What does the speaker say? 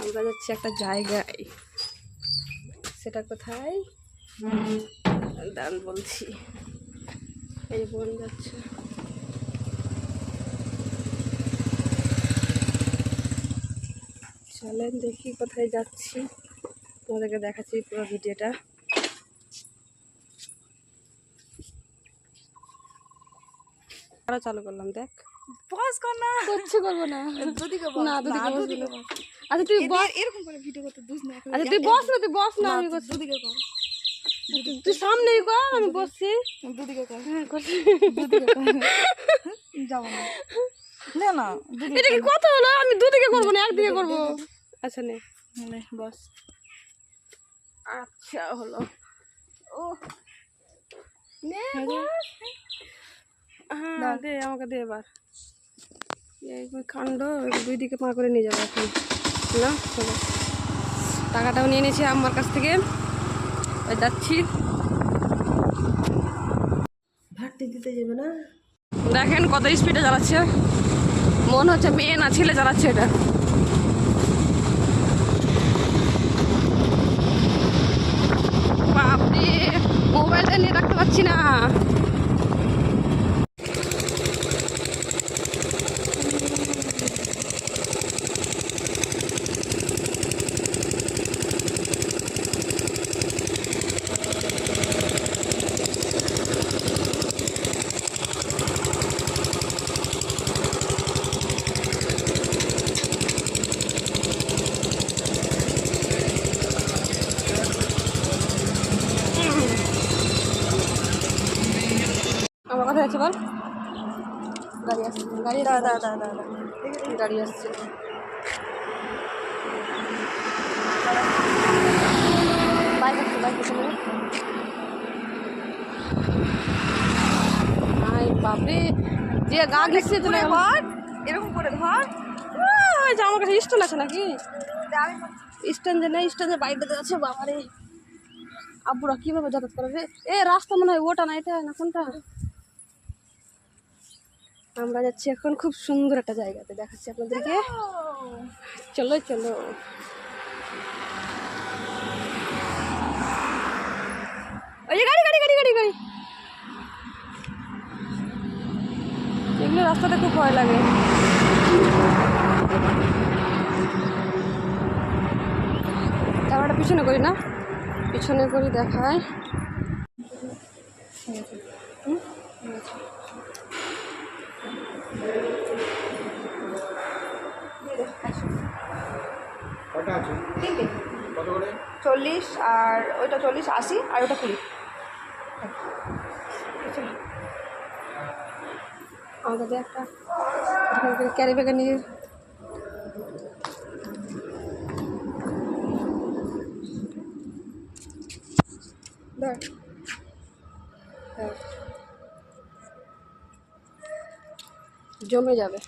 আমরা যাচ্ছি একটা জায়গায়। সেটা কোথায়? দান বলছি। এই বোন যাচ্ছে। চলেন দেখি কোথায় যাচ্ছি। তোমাদেরকে দেখাচ্ছি পুরো ভিডিওটা আরও চালু করলাম দেখ। পজ কর না। কিচ্ছু করব না। দুদিকে না দুদিকে বস। দুদিকে বলো। আচ্ছা তুই বস। এরকম করে ভিডিও করতে বুঝ না আচ্ছা তুই বস না তুই বস না আমি করছি। দুদিকে কর। তুই সামনেই কর আমি বসছি। দুদিকে কর। হ্যাঁ করছি দুদিকে কর। যাব না। না না এটা কি কথা হলো? আমি দুদিকে করব না একদিকে করব? আচ্ছা নে। নে, বস। আচ্ছা হলো। ও নে বস। হ্যাঁ দে আমাকে দে এবার। এই কাণ্ড দুই দিকে পা করে নিয়ে যাব এখন। না চলো। টাকাটাও নিয়ে নিয়েছি আমার কাছ থেকে। ওই যাচ্ছি। ভাট্টি দিতে যাবে না? দেখেন কত স্পিডে চালাচ্ছে মনে হচ্ছে মেয়ে না ছেলে চালাচ্ছে এটা। বাপরে মোবাইলটা নিয়ে রাখতে পারছি না। আমার কথা আছে বল। গাড়ি আসছে। গাড়ি দা দা দা দা দা গাড়ি আসছে। বাইক আসছে বাইক আসছে। আই বাপরে। যে গা ঘিসছে তো ধর এরকম করে ধর যে আমার কাছে স্ট্যান্ড আছে নাকি? স্ট্যান্ড নেই স্ট্যান্ডে বাইকটাতে আছে বাবারে। আব্বুরা কীভাবে যাতায়াত করে রে? এ রাস্তা মনে হয় ওটা না এটা না কোনটা? আমরা যাচ্ছি এখন খুব সুন্দর একটা জায়গাতে। দেখাচ্ছি আপনাদেরকে। চলো চলো। ওই গাড়ি গাড়ি গাড়ি গাড়ি গাড়ি। এগুলো রাস্তাতে খুব ভয় লাগে। পিছনে করি না। পিছনে করি দেখায়? তিনটে। চল্লিশ আর ওইটা চল্লিশ আশি আর ওটা কুড়ি। আমাদের একটা ক্যারি ব্যাগে নিয়ে ধর ধর। জমে যাবে।